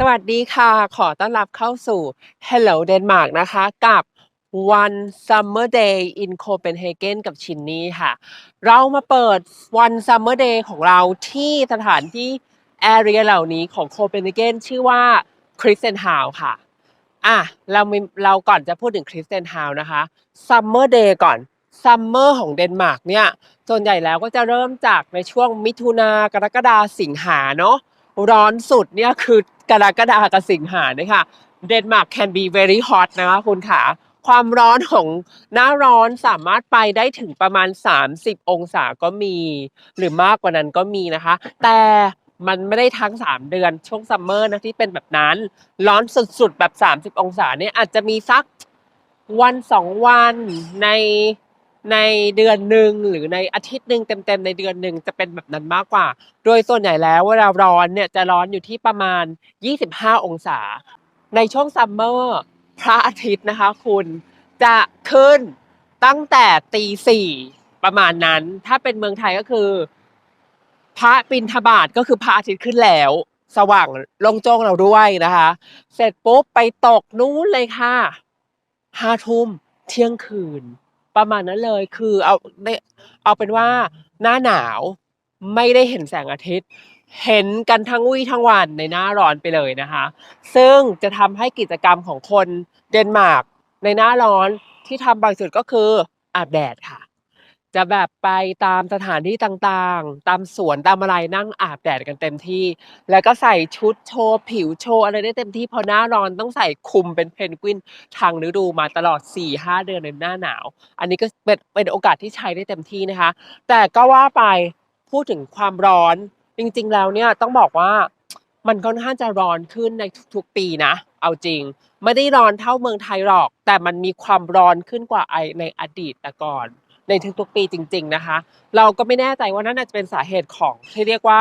สวัสดีค่ะ ขอต้อนรับเข้าสู่ Hello Denmark นะคะกับ One Summer Day in Copenhagen กับชินนี่ค่ะ เรามาเปิด One Summer Day ของเราที่สถานที่ area เหล่านี้ของโคเปนเฮเกนชื่อว่า c h r i s t e n h o u s ค่ะ อะ เรามีเราก่อนจะพูดถึง c h r i s t e n h o u s นะคะ Summer Day ก่อน Summer ของเดนมาร์กเนี่ยส่วนใหญ่แล้วก็จะเริ่มจากในช่วงมิถุนากรกฎาสิงหาเนาะร้อนสุดเนี่ยคือ กรกฎากับสิงหาเนี่ยค่ะเดนมาร์ก can be very hot นะคะคุณขาความร้อนของหน้าร้อนสามารถไปได้ถึงประมาณ 30 องศาก็มี หรือมากกว่านั้นก็มีนะคะ แต่มันไม่ได้ทั้ง 3 เดือนช่วงซัมเมอร์นะที่เป็นแบบนั้น ร้อนสุดๆ แบบ 30 องศาเนี่ยอาจจะมีสักวันสองวันใน ในเดือนหนึ่งหรือในอาทิตย์หนึ่งเต็มๆในเดือนหนึ่งจะเป็นแบบนั้นมากกว่า โดยส่วนใหญ่แล้วเวลาร้อนเนี่ยจะร้อนอยู่ที่ประมาณ 25 องศา ในช่วงซัมเมอร์พระอาทิตย์นะคะคุณจะขึ้นตั้งแต่ตีสี่ประมาณนั้น ถ้าเป็นเมืองไทยก็คือ พระบินทบาทก็คือพระอาทิตย์ขึ้นแล้ว สว่างลงโจ้งเราด้วยนะคะ เสร็จปุ๊บไปตกนู้นเลยค่ะห้าทุ่มเที่ยงคืน ประมาณนั้นเลยคือเอาได้เอาเป็นว่าหน้าหนาวไม่ได้เห็นแสงอาทิตย์ เห็นกันทั้งวี่ทั้งวันในหน้าร้อนไปเลยนะคะ ซึ่งจะทำให้กิจกรรมของคนเดนมาร์กในหน้าร้อนที่ทำบางสุดก็คืออาบแดดค่ะ จะแบบไปตามสถานที่ต่างๆ ตามสวนตามอะไรนั่งอาบแดดกันเต็มที่ แล้วก็ใส่ชุดโชว์ผิวโชว์อะไรได้เต็มที่เพอหน้าร้อนต้องใส่คลุมเป็นเพนกวินทางฤดูมาตลอด 4-5 เดือนในหน้าหนาว อันนี้ก็เป็นเป็นโอกาสที่ใช้ได้เต็มที่นะคะ แต่ก็ว่าไปพูดถึงความร้อนจริงๆแล้วเนี่ยต้องบอกว่ามันค่อนข้างจะร้อนขึ้นในทุกๆปีนะ เอาจริง ไม่ได้ร้อนเท่าเมืองไทยหรอก แต่มันมีความร้อนขึ้นกว่าไอในอดีตแต่ก่อน ในทุกๆปีจริง ๆนะคะ เราก็ไม่แน่ใจว่านั่นอาจจะเป็นสาเหตุของที่เรียกว่า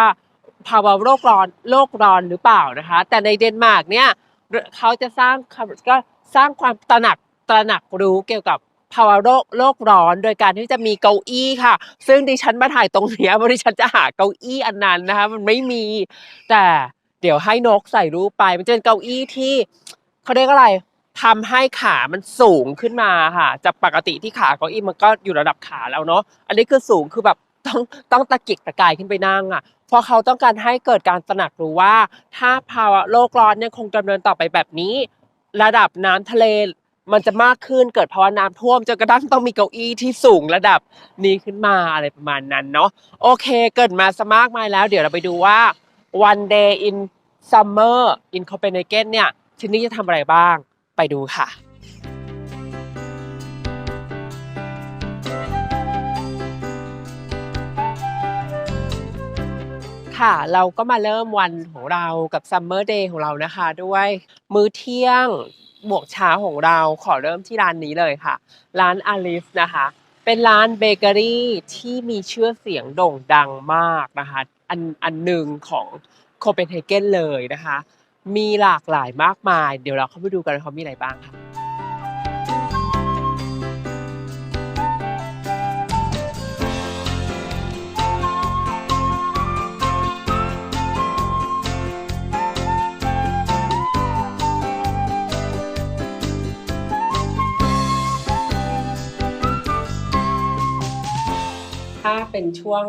ภาวะโลกร้อนโลกร้อนหรือเปล่านะคะ แต่ในเดนมาร์กเนี่ยเขาจะสร้างก็สร้างความตระหนักตระหนักรู้เกี่ยวกับภาวะโลกโลกร้อน โดยการที่จะมีเก้าอี้ค่ะ ซึ่งดิฉันมาถ่ายตรงเนี้ยเพราะดิฉันจะหาเก้าอี้อันนั้นนะคะมันไม่มีแต่เดี๋ยวให้นกใส่รูปไปมันจะเป็นเก้าอี้ที่เขาเรียกอะไร ทำให้ขามันสูงขึ้นมาค่ะ จากปกติที่ขาเก้าอี้มันก็อยู่ระดับขาแล้วเนาะ อันนี้คือสูงคือแบบต้องต้องตะกิกตะกายขึ้นไปนั่งอะ เพราะเขาต้องการให้เกิดการตระหนักรู้ว่า ถ้าภาวะโลกร้อนยังคงดำเนินต่อไปแบบนี้ ระดับน้ำทะเลมันจะมากขึ้นเกิดภาวะน้ำท่วมจนกระทั่งต้องมีเก้าอี้ที่สูงระดับนี้ขึ้นมาอะไรประมาณนั้นเนาะโอเค เกิดมาสมากมายแล้ว เดี๋ยวเราไปดูว่า one day in summer in Copenhagen เนี่ยทีนี่จะทำอะไรบ้าง ไปดูค่ะค่ะเราก็มาเริ่มวันของเรากับ Summer Day ของเรานะคะ ด้วยมื้อเที่ยงบวกเช้าของเราขอเริ่มที่ร้านนี้เลยค่ะ ร้านอาลิฟนะคะ เป็นร้านเบเกอรี่ที่มีชื่อเสียงโด่งดังมากนะคะ อันอันหนึ่งของโคเปนเฮเกนเลยนะคะ มีหลากหลายมากมาย เดี๋ยวเราเข้าไปดูกันว่าเขามีอะไรบ้างค่ะถ้าเป็นช่วง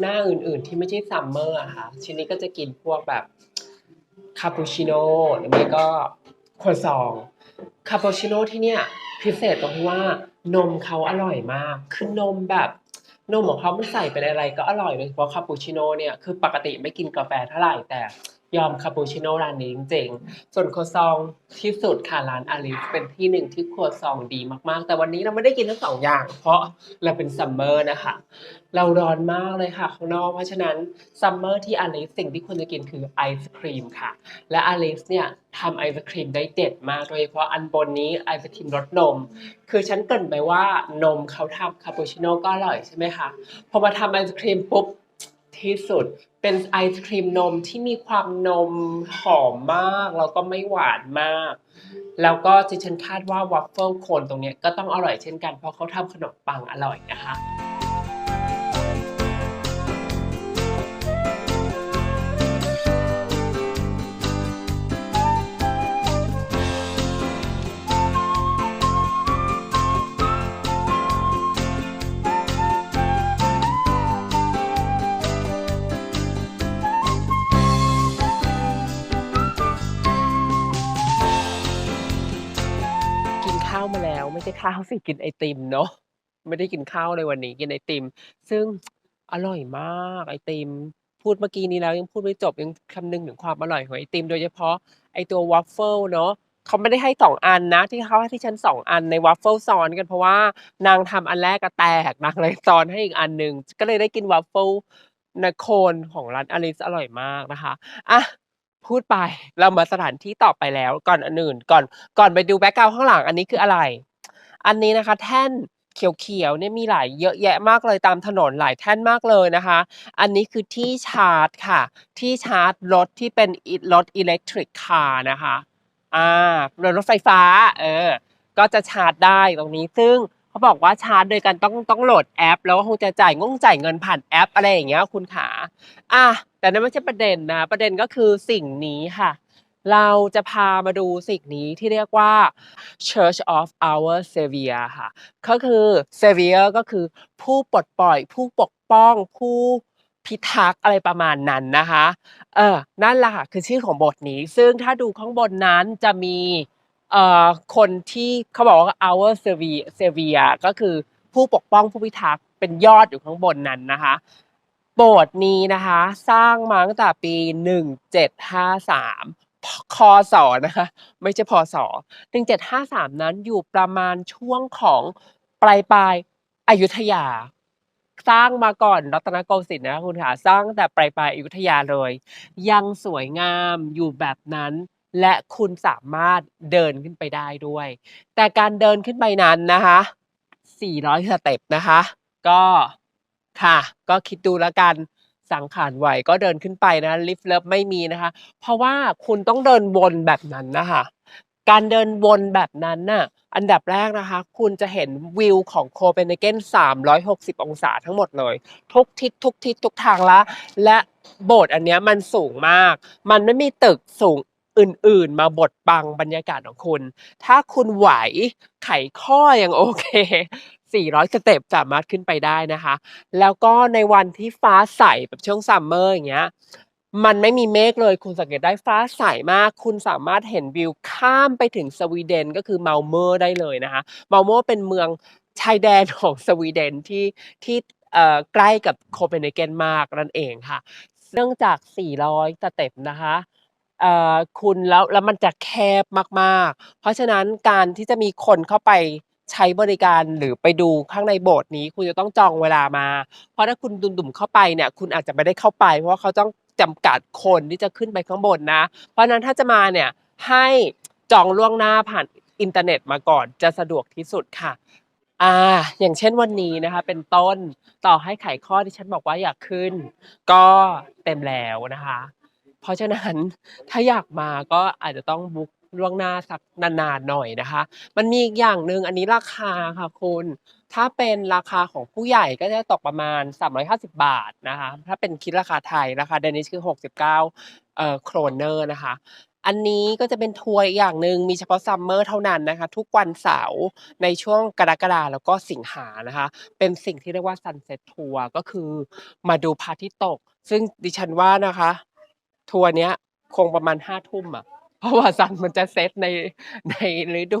หน้าอื่นๆ ที่ไม่ใช่ซัมเมอร์อะค่ะชิ้นนี้ก็จะกินพวกแบบ คาปูชิโน่หรือไม่ก็ครัวซองคาปูชิโน่ที่เนี่ยพิเศษตรงที่ว่านมเขาอร่อยมาก คือนมแบบนมของเขามันใส่เป็นอะไรก็อร่อยโดยเฉพาะคาปูชิโน่เนี่ยคือปกติไม่กินกาแฟเท่าไหร่แต่ ยอมคาปูชิโน่ร้านนี้จริงๆ ส่วนครัวซองที่สุดค่ะร้านอาลิฟเป็นที่หนึ่งที่ครัวซองดีมากๆ แต่วันนี้เราไม่ได้กินทั้งสองอย่าง เพราะเราเป็นซัมเมอร์นะคะ เราร้อนมากเลยค่ะข้างนอกเพราะฉะนั้นซัมเมอร์ที่อลิฟสิ่งที่ควรจะกินคือไอศครีมค่ะ และอลิฟเนี่ยทำไอศครีมได้เด็ดมากโดยเฉพาะอันบนนี้ไอศครีมรสนม คือฉันเกรินไปว่านมเขาทำคาปูชิโน่ก็อร่อยใช่ไหมคะพอมาทำไอศครีมปุ๊บ ที่สุด เป็นไอศครีมนมที่มีความนมหอมมาก แล้วก็ไม่หวานมาก แล้วก็ที่ฉันคาดว่าวัฟเฟิลโคนตรงเนี้ยก็ต้องอร่อยเช่นกัน เพราะเขาทำขนมปังอร่อยนะคะ ข้าวสิกินไอติมเนาะไม่ได้กินข้าวเลยวันนี้กินไอติม ซึ่งอร่อยมากไอติม พูดเมื่อกี้นี้แล้วยังพูดไม่จบยังคำนึงถึงความอร่อยของไอติม โดยเฉพาะไอตัววาฟเฟิลเนาะเขาไม่ได้ให้สองอันนะ ที่เขาให้ที่ฉันสองอันในวาฟเฟิลซ้อนกันเพราะว่านางทำอันแรกก็แตกนางเลยซ้อนให้อีกอันหนึ่งก็เลยได้กินวาฟเฟิลในโคนของร้านอลิสอร่อยมากนะคะอะพูดไปเรามาสถานที่ต่อไปแล้วก่อนอันอื่นก่อนก่อนไปดูแบ็กกราวข้างหลังอันนี้คืออะไร อันนี้นะคะแท่นเขียวๆเนี่ยมีหลายเยอะแยะมากเลยตามถนนหลายแท่นมากเลยนะคะ อันนี้คือที่ชาร์จค่ะ ที่ชาร์จรถที่เป็นรถอิเล็กทริกคาร์นะคะอ่ารถรถไฟฟ้าเออก็จะชาร์จได้ตรงนี้ซึ่งเขาบอกว่าชาร์จโดยการต้องต้องโหลดแอป แล้วก็คงจะจ่ายงงจ่ายเงินผ่านแอปอะไรอย่างเงี้ยคุณขาอะแต่นั่นไม่ใช่ประเด็นนะ ประเด็นก็คือสิ่งนี้ค่ะ เราจะพามาดูสิ่งนี้ที่เรียกว่า Church of Our Savior ค่ะ ก็คือ Savior ก็คือผู้ปลดปล่อย ผู้ปกป้องผู้พิทักษ์อะไรประมาณนั้นนะคะ เออ นั่นแหละค่ะคือชื่อของบทนี้ ซึ่งถ้าดูข้างบนนั้นจะมีเอ่อคนที่เขาบอกว่า Our Savior Savior ก็คือผู้ปกป้องผู้พิทักษ์เป็นยอดอยู่ข้างบนนั้นนะคะ โบสถ์นี้นะคะ สร้างมาตั้งแต่ปี 1753 คศนะคะไม่ใช่พศ1753 นั้นอยู่ประมาณช่วงของปลายปลายอยุธยา สร้างมาก่อนรัตนโกสินทร์นะคะคุณค่ะสร้างแต่ปลายปลายอยุธยาเลย ยังสวยงามอยู่แบบนั้น และคุณสามารถเดินขึ้นไปได้ด้วย แต่การเดินขึ้นไปนั้นนะคะ 400สเต็ปนะคะ ก็ค่ะ ก็คิดดูแล้วกัน สังขารไหวก็เดินขึ้นไปนะลิฟต์เลิฟไม่มีนะคะ เพราะว่าคุณต้องเดินวนแบบนั้นนะคะการเดินวนแบบนั้นน่ะอันดับแรกนะคะ คุณจะเห็นวิวของโคเปนเฮเกน 360 องศาทั้งหมดเลย ทุกทิศทุกทิศทุกทางละ และโบสถ์อันเนี้ยมันสูงมาก มันไม่มีตึกสูงอื่นๆ มาบดบังบรรยากาศของคุณ ถ้าคุณไหวไขข้อยังโอเค 400 สเต็ปสามารถขึ้นไปได้นะคะ แล้วก็ในวันที่ฟ้าใสแบบช่วงซัมเมอร์อย่างเงี้ยมันไม่มีเมฆเลยคุณสังเกตได้ฟ้าใสมาก คุณสามารถเห็นวิวข้ามไปถึงสวีเดนก็คือเมาเมอร์ได้เลยนะคะเมาเมอร์เป็นเมืองชายแดนของสวีเดนที่ที่เอ่อใกล้กับโคเปนเฮเกนมากนั่นเองค่ะ เนื่องจาก 400 สเต็ปนะคะเอ่อคุณแล้วแล้วมันจะแคบมากๆ เพราะฉะนั้นการที่จะมีคนเข้าไป ใช้บริการหรือไปดูข้างในโบสถ์นี้ คุณจะต้องจองเวลามา เพราะถ้าคุณดุ่มๆเข้าไปเนี่ย คุณอาจจะไม่ได้เข้าไป เพราะว่าเขาต้องจำกัดคนที่จะขึ้นไปข้างบนนะ เพราะฉะนั้นถ้าจะมาเนี่ยให้จองล่วงหน้าผ่านอินเทอร์เน็ตมาก่อนจะสะดวกที่สุดค่ะอ่าอย่างเช่นวันนี้นะคะ เป็นต้นต่อให้ไขข้อที่ฉันบอกว่าอยากขึ้น ก็เต็มแล้วนะคะ เพราะฉะนั้นถ้าอยากมาก็อาจจะต้องบุ๊ก ล่วงหน้าสักนานๆหน่อยนะคะ มันมีอีกอย่างหนึ่งอันนี้ราคาค่ะคุณ ถ้าเป็นราคาของผู้ใหญ่ก็จะตกประมาณ 350 บาทนะคะ ถ้าเป็นคิดราคาไทยราคาเดนิชคือ 69เอ่อโครเนอร์นะคะ อันนี้ก็จะเป็นทัวร์อีกอย่างหนึ่งมีเฉพาะซัมเมอร์เท่านั้นนะคะ ทุกวันเสาร์ในช่วงกรกฎาแล้วก็สิงหานะคะ เป็นสิ่งที่เรียกว่า Sunset Tour ก็คือมาดูพระอาทิตย์ตก ซึ่งดิฉันว่านะคะ ทัวร์เนี้ยคงประมาณห้าทุ่มอะ เพราะว่าซันมันจะเซตในในฤดู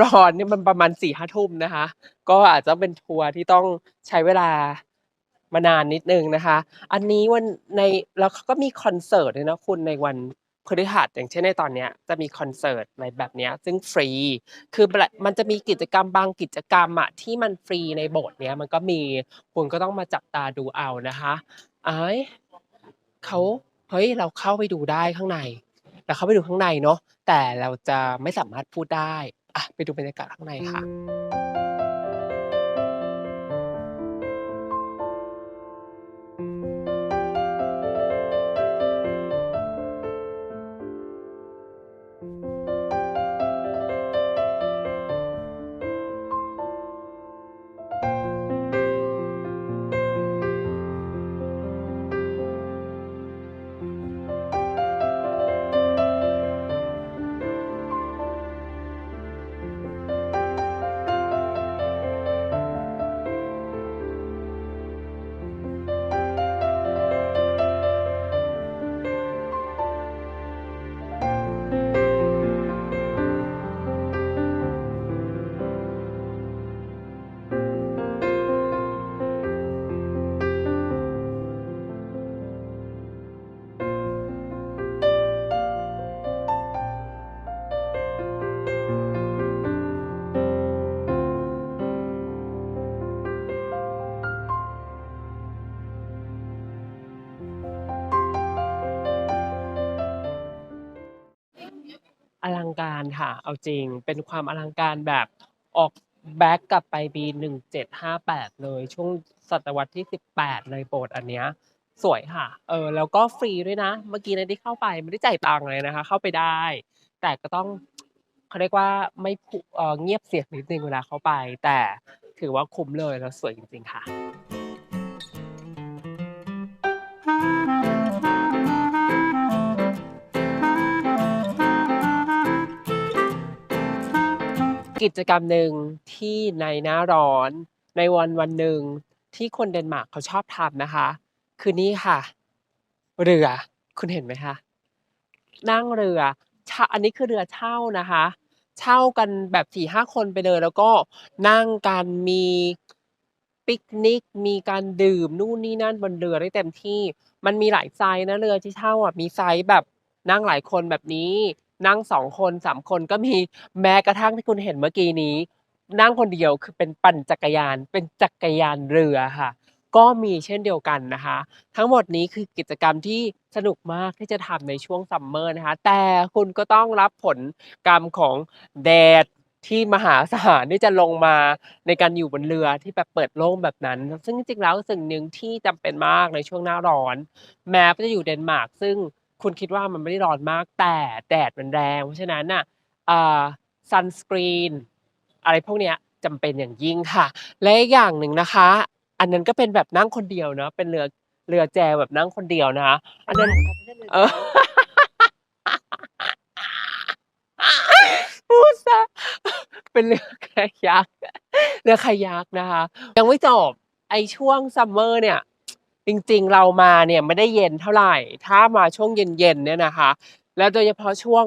ร้อนนี่มันประมาณสี่ห้าทุ่มนะคะ ก็อาจจะเป็นทัวร์ที่ต้องใช้เวลามานานนิดนึงนะคะ อันนี้วันในแล้วเขาก็มีคอนเสิร์ตด้วยนะคุณในวันพฤหัสอย่างเช่นในตอนเนี้ยจะมีคอนเสิร์ตอะไรแบบเนี้ยซึ่งฟรี คือมันจะมีกิจกรรมบางกิจกรรมอะที่มันฟรีในโบสถ์เนี้ยมันก็มีคุณก็ต้องมาจับตาดูเอานะคะไอ้เขาเฮ้ยเราเข้าไปดูได้ข้างใน เราเข้าไปดูข้างในเนาะแต่เราจะไม่สามารถพูดได้อะไปดูบรรยากาศข้างในค่ะ ลังการค่ะ เอาจริง เป็นความอลังการแบบออกแบ็กกลับไปปี 1758 เลย ช่วงศตวรรษที่ 18 เลยโบสถ์อันเนี้ยสวยค่ะ เออ แล้วก็ฟรีด้วยนะ เมื่อกี้เนี่ยได้เข้าไปไม่ได้จ่ายตังค์เลยนะคะ เข้าไปได้ แต่ก็ต้องเขาเรียกว่าไม่พุเออเงียบเสียงนิดนึงเวลาเข้าไป แต่ถือว่าคุ้มเลยแล้วสวยจริงๆค่ะ กิจกรรมหนึ่งที่ในหน้าร้อนในวันวันหนึ่งที่คนเดนมาร์กเขาชอบทำนะคะ คือนี่ค่ะ เรือคุณเห็นไหมคะ?นั่งเรืออันนี้คือเรือเช่านะคะ เช่ากันแบบ4-5คนไปเลย แล้วก็นั่งกันมีปิกนิก มีการดื่มนู่นนี่นั่นบนเรือได้เต็มที่ มันมีหลายไซซ์นะเรือที่เช่าอะมีไซซ์แบบนั่งหลายคนแบบนี้ นั่ง2คน3คนก็มีแม้กระทั่งที่คุณเห็นเมื่อกี้นี้ นั่งคนเดียวคือเป็นปั่นจักรยาน เป็นจักรยานเรือค่ะ ก็มีเช่นเดียวกันนะคะ ทั้งหมดนี้คือกิจกรรมที่สนุกมากที่จะทำในช่วง Summer นะคะ แต่คุณก็ต้องรับผลกรรมของแดดที่มหาศาลที่จะลงมาในการอยู่บนเรือที่แบบเปิดโล่งแบบนั้น ซึ่งจริงๆแล้วสิ่งหนึ่งที่จำเป็นมากในช่วงหน้าร้อน แม้จะอยู่เดนมาร์กซึ่ง คุณคิดว่ามันไม่ได้ร้อนมาก แต่แดดมันแรง เพราะฉะนั้นน่ะอ่า sunscreen อะไรพวกเนี้ยจำเป็นอย่างยิ่งค่ะ และอีกอย่างหนึ่งนะคะ อันนั้นก็เป็นแบบนั่งคนเดียวเนาะเป็นเรือเรือแจวแบบนั่งคนเดียวนะคะอันนั้นเออพูดเสียเป็นเรือ Kayak เรือ Kayak นะคะ ยังไม่จบไอ้ช่วง Summer เนี่ย จริงๆเรามาเนี่ยไม่ได้เย็นเท่าไหร่ ถ้ามาช่วงเย็นๆเนี่ยนะคะ แล้วโดยเฉพาะช่วง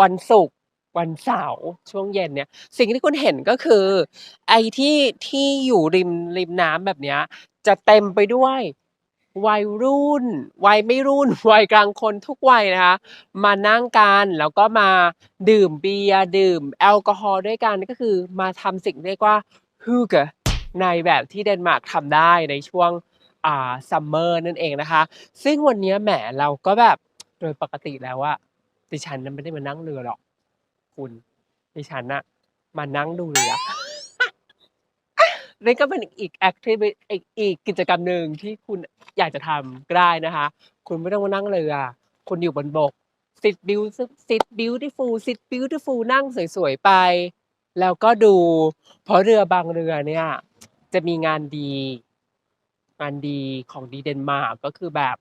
วันศุกร์วันเสาร์ช่วงเย็นเนี่ย สิ่งที่คุณเห็นก็คือ ไอ้ที่ที่อยู่ริมริมน้ำแบบเนี้ยจะเต็มไปด้วยวัยรุ่น วัยไม่รุ่น วัยกลางคนทุกวัยนะคะ มานั่งกันแล้วก็มาดื่มเบียร์ดื่ม แอลกอฮอล์ด้วยกันก็คือมาทำสิ่งเรียกว่า Hygge ในแบบที่เดนมาร์กทำได้ในช่วง อ่า Summer นั่นเองนะคะ ซึ่งวันนี้แหมเราก็แบบโดยปกติแล้วอะดิฉันน่ะไม่ได้มานั่งเรือหรอก คุณดิฉันน่ะมานั่งดูเรือนี่ก็เป็นอีกแอกทิวิอีกอีกกิจกรรมหนึ่งที่คุณอยากจะทำก็ได้นะคะ คุณไม่ต้องมานั่งเรือคุณอยู่บนบก sit beau sit beautiful sit beautiful นั่งสวยๆไป แล้วก็ดู เพราะเรือบางเรือเนี่ย จะมีงานดี งานดีของดีเดนมาร์กก็คือแบบ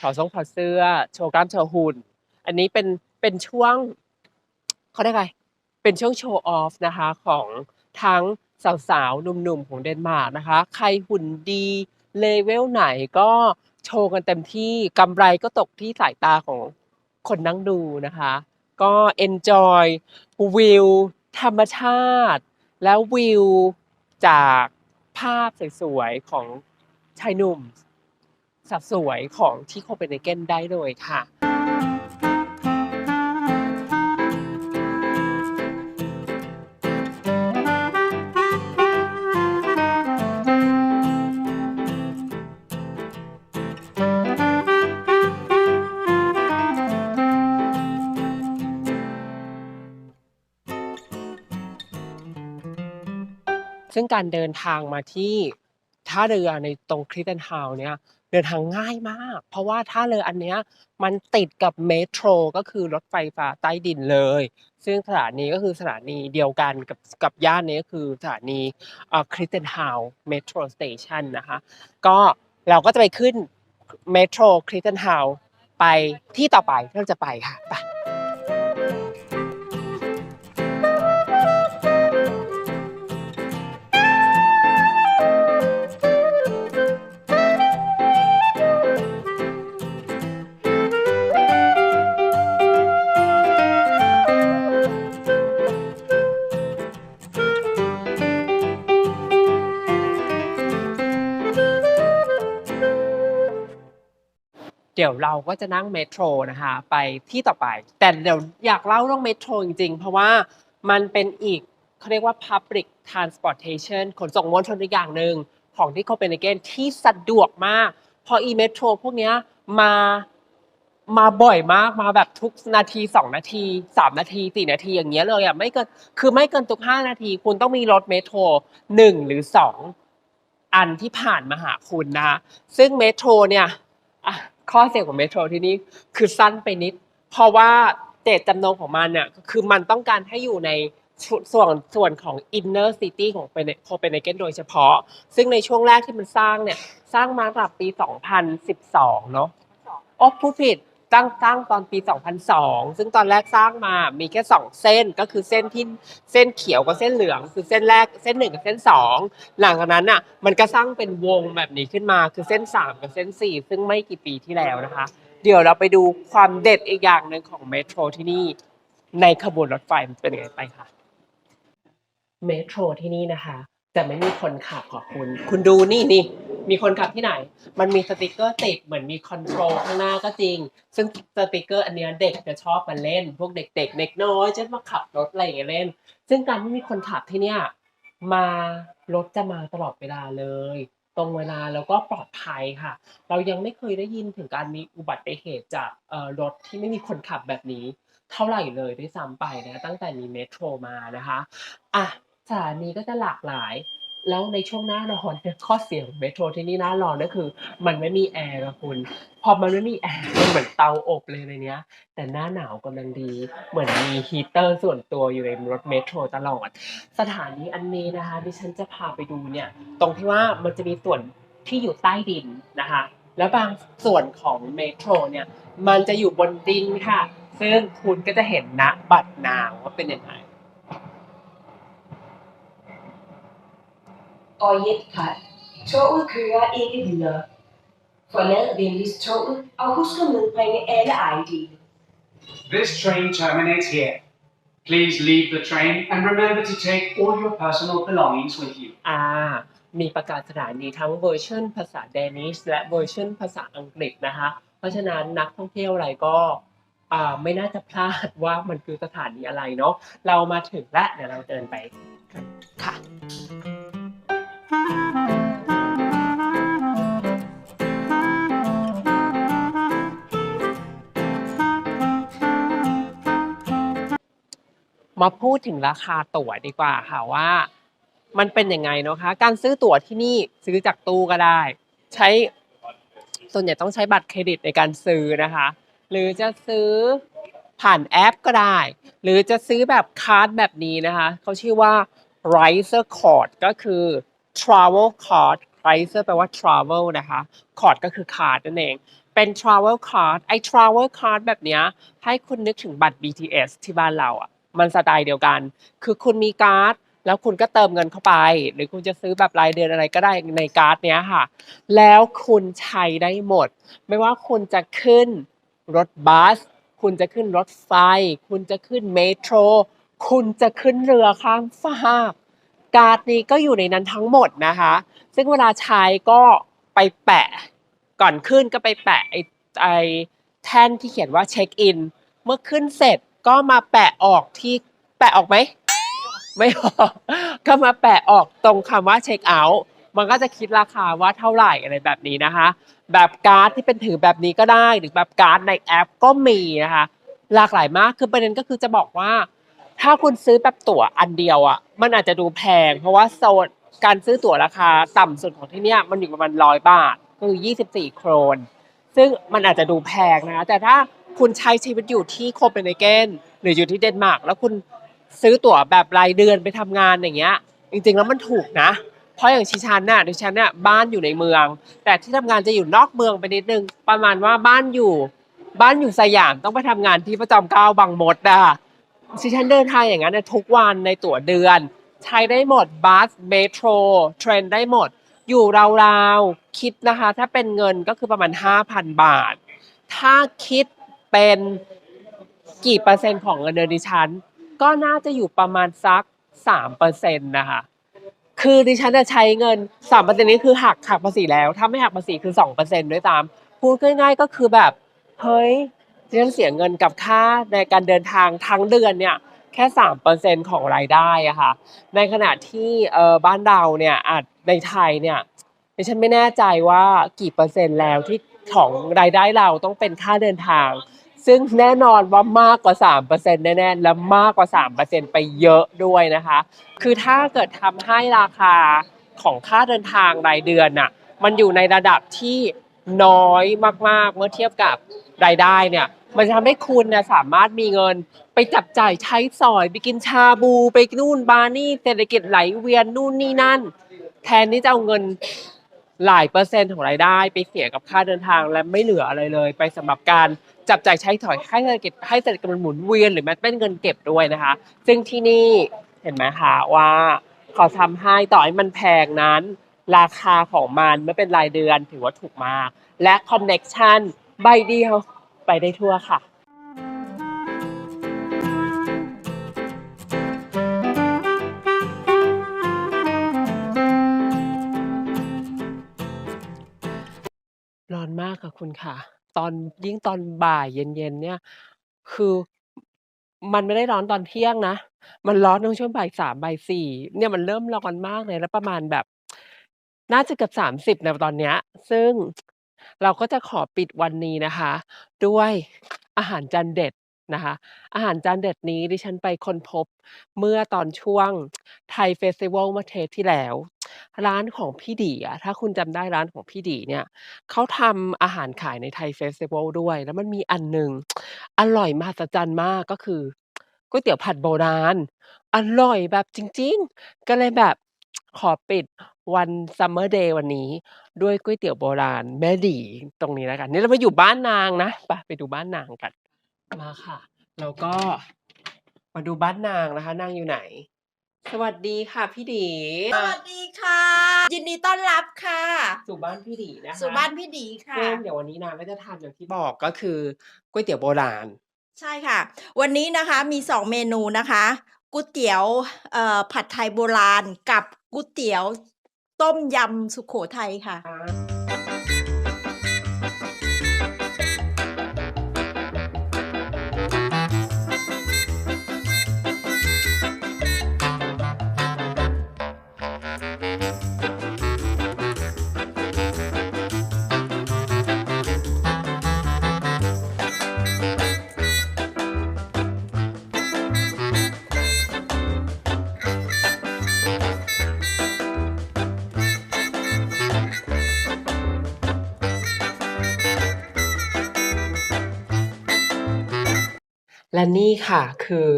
ถอดทรงถอดเสื้อ โชว์กล้ามโชว์หุ่น อันนี้เป็นเป็นช่วงเขาเรียกไรเป็นช่วงโชว์ออฟนะคะของทั้งสาวๆหนุ่มๆของเดนมาร์กนะคะ ใครหุ่นดี level ไหนก็โชว์กันเต็มที่กำไรก็ตกที่สายตาของคนนั่งดูนะคะ ก็เอนจอยวิวธรรมชาติ แล้ววิวจากภาพสวยๆของ ชายหนุ่มสาวสวยของที่โคเปนเฮเกนได้เลยค่ะ ซึ่งการเดินทางมาที่ ท่าเรือในตรง Clifton Town เนี่ยเดินทางง่ายมาก เพราะว่าท่าเรืออันเนี้ยมันติดกับเมโทรก็คือรถไฟฟ้าใต้ดินเลย ซึ่งสถานีก็คือสถานีเดียวกันกับกับย่านนี้ก็คือสถานีอ่า Clifton Town Metro Station นะคะก็เราก็จะไปขึ้นเมโทร Clifton Town ไปที่ต่อไปที่เราจะไปค่ะไป เดี๋ยวเราก็จะนั่งเมโทรนะคะไปที่ต่อไป แต่เดี๋ยวอยากเล่าเรื่องเมโทรจริงๆ เพราะว่ามันเป็นอีกเขาเรียกว่า Public Transportation ขนส่งมวลชนอีกอย่างหนึ่งของที่โคเปนเฮเกนที่สะดวกมาก พออีเมโทรพวกนี้มามาบ่อยมากมาแบบทุกนาทีสองนาทีสามนาทีสี่นาทีอย่างเงี้ยเลยอะไม่เกินคือไม่เกินทุกห้านาที คุณต้องมีรถเมโทรหนึ่งหรือสองอันที่ผ่านมาหาคุณนะคะซึ่งเมโทรเนี่ยอะ ข้อเสียของเมโทรที่นี่คือสั้นไปนิด เพราะว่าเจตจำนงของมันเนี่ยคือมันต้องการให้อยู่ในส่วนส่วนของ inner city ของโคเปนเฮเกนโดยเฉพาะ ซึ่งในช่วงแรกที่มันสร้างเนี่ย สร้างมาตั้งแต่ปี 2012 เนาะอ๋อพูดผิด ตั้งสร้างตอนปี 2002 ซึ่งตอนแรกสร้างมามีแค่ 2 เส้นก็คือเส้นที่เส้นเขียวกับเส้นเหลือง คือเส้นแรกเส้นหนึ่งกับเส้นสองหลังจากนั้นน่ะมันก็สร้างเป็นวงแบบนี้ขึ้นมาคือเส้น 3 กับเส้น 4 ซึ่งไม่กี่ปีที่แล้วนะคะ เดี๋ยวเราไปดูความเด็ดอีกอย่างหนึ่งของเมโทรที่นี่ ในขบวนรถไฟมันเป็นยังไงไปค่ะเมโทรที่นี่นะคะจะไม่มีคนขับขอบคุณ คุณดูนี่นี่ มีคนขับที่ไหน มันมีสติกเกอร์ติดเหมือนมีคอนโทรลข้างหน้าก็จริง ซึ่งสติกเกอร์อันเนี้ยเด็กจะชอบมาเล่น พวกเด็กๆเด็กน้อยจะมาขับรถอะไรอย่างเงี้ยเล่น ซึ่งการที่มีคนขับที่เนี่ยมารถจะมาตลอดเวลาเลย ตรงเวลาแล้วก็ปลอดภัยค่ะ เรายังไม่เคยได้ยินถึงการมีอุบัติเหตุจากเอ่อรถที่ไม่มีคนขับแบบนี้ เท่าไหร่เลยด้วยซ้ำไปนะตั้งแต่มีเมโทรมานะคะอะสถานีก็จะหลากหลาย แล้วในช่วงหน้าร้อนเนี่ยข้อเสียของเมโทรที่นี่หน้าร้อนก็คือ มันไม่มีแอร์นะคุณพอมันไม่มีแอร์มันเหมือนเตาอบเลยในเนี้ย แต่หน้าหนาวกำลังดี เหมือนมีฮีเตอร์ส่วนตัวอยู่ในรถเมโทรตลอด สถานีอันนี้นะคะที่ฉันจะพาไปดูเนี่ย ตรงที่ว่ามันจะมีส่วนที่อยู่ใต้ดินนะคะ แล้วบางส่วนของเมโทรเนี่ยมันจะอยู่บนดินค่ะ ซึ่งคุณก็จะเห็นณบัตรนางว่าเป็นยังไง Og i et kald. Toget kører ikke videre. Forlad venligst toget og husk at medbringe alle ejendele. This train terminates here. Please leave the train and remember to take all your personal belongings with you. อ่า มีประกาศสถานีทั้งเวอร์ชันภาษาเดนิชและเวอร์ชันภาษาอังกฤษนะคะ เพราะฉะนั้นนักท่องเที่ยวอะไรก็อ่าไม่น่าจะพลาดว่ามันคือสถานีอะไรเนาะ เรามาถึงแล้วเดี๋ยวเราเดินไปกันค่ะ มาพูดถึงราคาตั๋วดีกว่าค่ะว่า มันเป็นยังไงเนาะคะ การซื้อตั๋วที่นี่ซื้อจากตู้ก็ได้ ใช้ส่วนใหญ่ต้องใช้บัตรเครดิตในการซื้อนะคะ หรือจะซื้อผ่านแอปก็ได้ หรือจะซื้อแบบคาร์ดแบบนี้นะคะเขาชื่อว่า Riser Card ก็คือ Travel Card Riser แปลว่า Travel นะคะ Card ก็คือ card นั่นเอง เป็น Travel Card ไอ้ Travel Card แบบเนี้ยให้คุณนึกถึงบัตร BTS ที่บ้านเราอะ มันสไตล์เดียวกัน คือคุณมีการ์ด แล้วคุณก็เติมเงินเข้าไป หรือคุณจะซื้อแบบรายเดือนอะไรก็ได้ในการ์ดเนี้ยค่ะ แล้วคุณใช้ได้หมด ไม่ว่าคุณจะขึ้นรถบัส คุณจะขึ้นรถไฟ คุณจะขึ้นเมโทร คุณจะขึ้นเรือข้ามฟาก การ์ดนี้ก็อยู่ในนั้นทั้งหมดนะคะ ซึ่งเวลาใช้ก็ไปแปะ ก่อนขึ้นก็ไปแปะไอ้ไอ้แท่นที่เขียนว่าเช็คอิน เมื่อขึ้นเสร็จก็มาแปะออกที่แปะออกไหม ไม่ออก ก็มาแปะออกตรงคำว่าเช็คเอาท์มันก็จะคิดราคาว่าเท่าไหร่อะไรแบบนี้นะคะ แบบการ์ดที่เป็นถือแบบนี้ก็ได้ หรือแบบการ์ดในแอปก็มีนะคะ หลากหลายมากคือประเด็นก็คือจะบอกว่า ถ้าคุณซื้อแบบตั๋วอันเดียวอะมันอาจจะดูแพง เพราะว่าโซนการซื้อตั๋วราคาต่ำสุดของที่เนี่ยมันอยู่ประมาณร้อยบาทก็คือ24 โครน ซึ่งมันอาจจะดูแพงนะ แต่ถ้าคุณใช้ชีวิตอยู่ที่โคเปนเฮเกนหรืออยู่ที่เดนมาร์กแล้วคุณซื้อตั๋วแบบรายเดือนไปทำงานอย่างเงี้ย จริง ๆ แล้วมันถูกนะ เพราะอย่างชิชันน่ะดิฉันเนี่ยบ้านอยู่ในเมือง แต่ที่ทำงานจะอยู่นอกเมืองไปนิดนึง ประมาณว่าบ้านอยู่ บ้านอยู่สยามต้องไปทำงานที่ประจอมเกล้าบางมดอะ ดิฉันเดินทางอย่างนั้นน่ะทุกวันในตั๋วเดือน ใช้ได้หมดบัสเมโทรเทรนได้หมด อยู่ราวๆ คิดนะคะ ถ้าเป็นเงินก็คือประมาณ 5,000 บาท ถ้าคิดเป็นกี่เปอร์เซ็นต์ของเงินเดือนดิฉัน ก็น่าจะอยู่ประมาณสัก3%นะคะคือดิฉันจะใช้เงิน3%นี้คือหักหักภาษีแล้ว ถ้าไม่หักภาษีคือ2%ด้วยตามพูดง่ายๆก็คือแบบ เฮ้ย ดิฉันเสียเงินกับค่าในการเดินทางทั้งเดือนเนี่ยแค่3%ของรายได้อะค่ะ ในขณะที่เออบ้านเราเนี่ยอาจในไทยเนี่ยดิฉันไม่แน่ใจว่ากี่เปอร์เซ็นต์แล้วที่ของรายได้เราต้องเป็นค่าเดินทาง ซึ่งแน่นอนว่ามากกว่า3%แน่ๆและมากกว่า3%ไปเยอะด้วยนะคะ คือถ้าเกิดทำให้ราคาของค่าเดินทางรายเดือนน่ะมันอยู่ในระดับที่ น้อยมากๆ เมื่อเทียบกับรายได้เนี่ย มันจะทำให้คุณเนี่ยสามารถมีเงินไปจับจ่ายใช้สอยไปกินชาบูไปนู่นบานี่เศรษฐกิจไหลเวียนนู่นนี่นั่น แทนที่จะเอาเงินหลายเปอร์เซ็นต์ของรายได้ ไปเสียกับค่าเดินทางและไม่เหลืออะไรเลย ไปสำหรับการจับจ่ายใช้สอยให้เศรษฐกิจให้เศรษฐกิจมันหมุนเวียนหรือแม้เป็นเงินเก็บด้วยนะคะ ซึ่งที่นี่เห็นไหมคะว่าเขาทำให้ต่อให้มันแพงนั้น ราคาของมันไม่เป็นรายเดือนถือว่าถูกมาก และคอนเน็กชันใบเดียวไปได้ทั่วค่ะร้อนมากค่ะคุณค่ะ ตอนยิ่งตอนบ่ายเย็นๆเนี่ย คือมันไม่ได้ร้อนตอนเที่ยงนะ มันร้อนตรงช่วงบ่ายสามบ่ายสี่เนี่ยมันเริ่มร้อนมากเลยแล้วประมาณแบบ น่าจะเกือบสามสิบในตอนเนี้ย ซึ่งเราก็จะขอปิดวันนี้นะคะ ด้วยอาหารจานเด็ดนะคะ อาหารจานเด็ดนี้ดิฉันไปค้นพบเมื่อตอนช่วงไทยเฟสติวัลเมื่อเทปที่แล้ว ร้านของพี่ดีอะถ้าคุณจำได้ร้านของพี่ดีเนี่ยเขาทำอาหารขายในไทยเฟสติวัลด้วย แล้วมันมีอันหนึ่งอร่อยมหัศจรรย์มากก็คือก๋วยเตี๋ยวผัดโบราณ อร่อยแบบจริง ๆ ก็เลยแบบขอปิด วันซัมเมอร์เดย์วันนี้ด้วยก๋วยเตี๋ยวโบราณแม่ดีตรงนี้แล้วกันนี่เรามาอยู่บ้านนางนะไปไปดูบ้านนางกันมาค่ะ แล้วก็มาดูบ้านนางนะคะ นางอยู่ไหน สวัสดีค่ะพี่ดีสวัสดีค่ะ ยินดีต้อนรับค่ะสู่บ้านพี่ดีนะคะสู่บ้านพี่ดีค่ะซึ่งเดี๋ยววันนี้นางก็จะทำอย่างที่บอกก็คือก๋วยเตี๋ยวโบราณ ใช่ค่ะ วันนี้นะคะมีสองเมนูนะคะก๋วยเตี๋ยวเอ่อผัดไทยโบราณกับก๋วยเตี๋ยว ต้มยำสุโขทัยค่ะ และนี่ค่ะคือ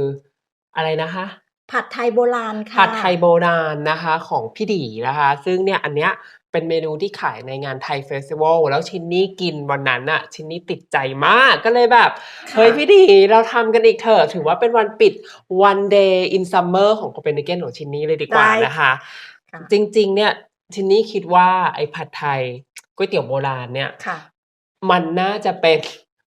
อะไรนะคะ ผัดไทยโบราณค่ะผัดไทยโบราณนะคะของพี่ดีนะคะ ซึ่งเนี่ยอันเนี้ยเป็นเมนูที่ขายในงานไทยเฟสติวัลแล้วชินนี่กินวันนั้นอะชินนี่ติดใจมากก็เลยแบบค่ะเฮ้ยพี่ดีเราทำกันอีกเถอะถือว่าเป็นวันปิด one day in summer ของ Copenhagen ของชินนี่เลยดีกว่าได้นะคะ ค่ะ จริงๆ เนี่ยชินนี่คิดว่าไอ้ผัดไทยก๋วยเตี๋ยวโบราณเนี่ย ค่ะ มันน่าจะเป็น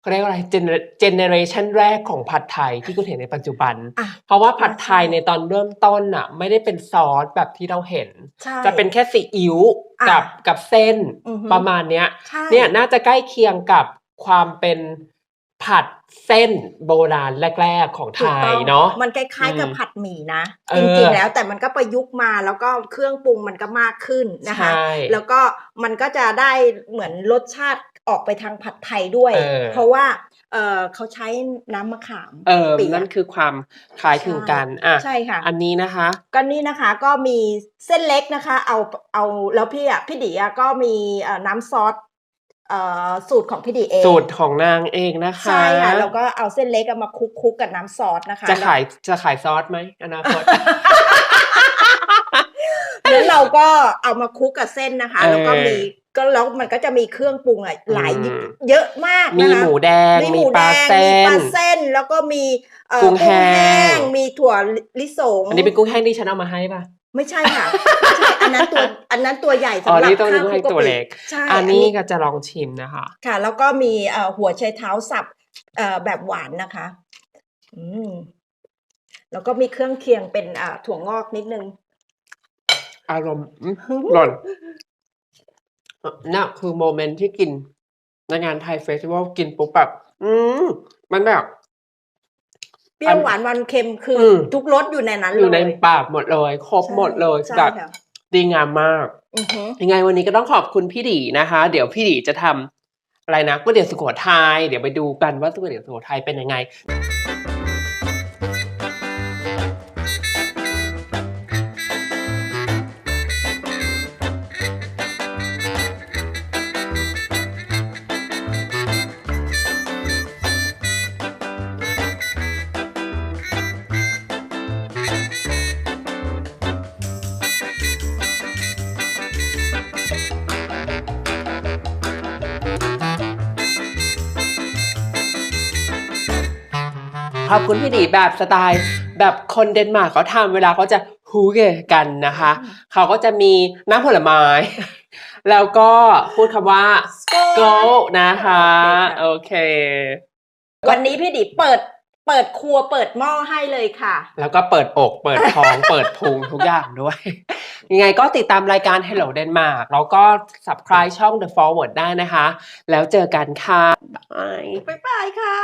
เขาเรียกว่าอะไรเจเนเรชันแรกของผัดไทยที่คุณเห็นในปัจจุบันอะเพราะว่าผัดไทยใช่ในตอนเริ่มต้นน่ะ ไม่ได้เป็นซอสแบบที่เราเห็นใช่จะเป็นแค่ซีอิ๊วอะกับกับเส้นอือฮึประมาณเนี้ยใช่เนี่ยน่าจะใกล้เคียงกับความเป็นผัดเส้นโบราณแรก ๆ ของไทถูกยต้องเนาะมันคล้ายๆกับอืมผัดหมี่นะเอจอริงๆแล้วแต่มันก็ประยุกต์มาแล้วก็เครื่องปรุงมันก็มากขึ้นนะคะใช่แล้วก็มันก็จะได้เหมือนรสชาติ ออกไปทางผัดไทยด้วยเออเพราะว่าเออเขาใช้น้ำมะขามเออเปียกนั่นคือความคล้ายคลึงกันอะใช่ค่ะ อันนี้นะคะก็นี่นะคะก็มีเส้นเล็กนะคะ เอาเอาแล้วพี่อะพี่ดีอะก็มีเอ่อน้ำซอสเอ่อสูตรของพี่ดีเองสูตรของนางเองนะคะใช่ค่ะแล้วก็เอาเส้นเล็กเอามาคลุกคลุกกับน้ำซอสนะคะ จะขายจะขายซอสไหมอนาคตแล้วแล้วเราก็เอามาคลุกกับเส้นนะคะเออแล้วก็มี ก็แล้วมันก็จะมีเครื่องปรุงอะหลายอืมเยอะมากมีนะคะหมูแดง มีหมีมูปแดลางเส้มีปนลาเส้น แล้วก็มีเอ่อกุ้กุ้งงแห้แห้งงมีถั่วลิสง อันนี้เป็นกุ้งแห้งที่ฉันเอามาให้ป่ะ ไม่ใช่ค่ะไม่ใช่อันนั้นตัวอันนั้นตัวใหญ่อ๋อสำหรับนี่ต้องข้าวกุ้งแห้งคลุกตัวกะปิเล็กใช่อันนี้ก็จะลองชิมนะคะ ค่ะ แล้วก็มีเอ่อหัวไชเท้าสับเอ่อแบบหวานนะคะ อืมแล้วก็มีเครื่องเคียงเป็นอ่าถั่วงอกนิดนึงอารมณ์อื้อหือหล่น น่ะคือโมเมนต์ที่กินในงานไทยเฟสติวัลกินปุ๊บแบบอืมมันแบบ เปรี้ยวหวานหวานเค็มคืออมทุกรสอยู่ในนั้นอยู่ในเลยปากหมดเลย ครบหมดเลยใช่แบบค่ะดีงามมากอือหือยังไงวันนี้ก็ต้องขอบคุณพี่ดีนะคะ เดี๋ยวพี่ดีจะทำอะไรนะก๋วยเตี๋ยวสุโขทัยเดี๋ยวไปดูกันว่าก๋วยเตี๋ยวสุโขทัยเป็นยังไง อบคุณพี่ดีแบบสไตล์ แบบคนเดนมาร์กเขาทำเวลาเขาจะฮูเกกันนะคะ เขาก็จะมีน้ำผลไม้ แล้วก็พูดคำว่า go นะคะ โอเค วันนี้พี่ดิเปิดเปิดครัวเปิดหม้อให้เลยค่ะ แล้วก็เปิดอกเปิดท้องเปิดพุงทุกอย่างด้วย ยังไงก็ติดตามรายการ Hello Denmark แล้วก็ subscribe ช่อง The Forward ได้นะคะ แล้วเจอกันค่ะบายบ๊ายบายค่ะ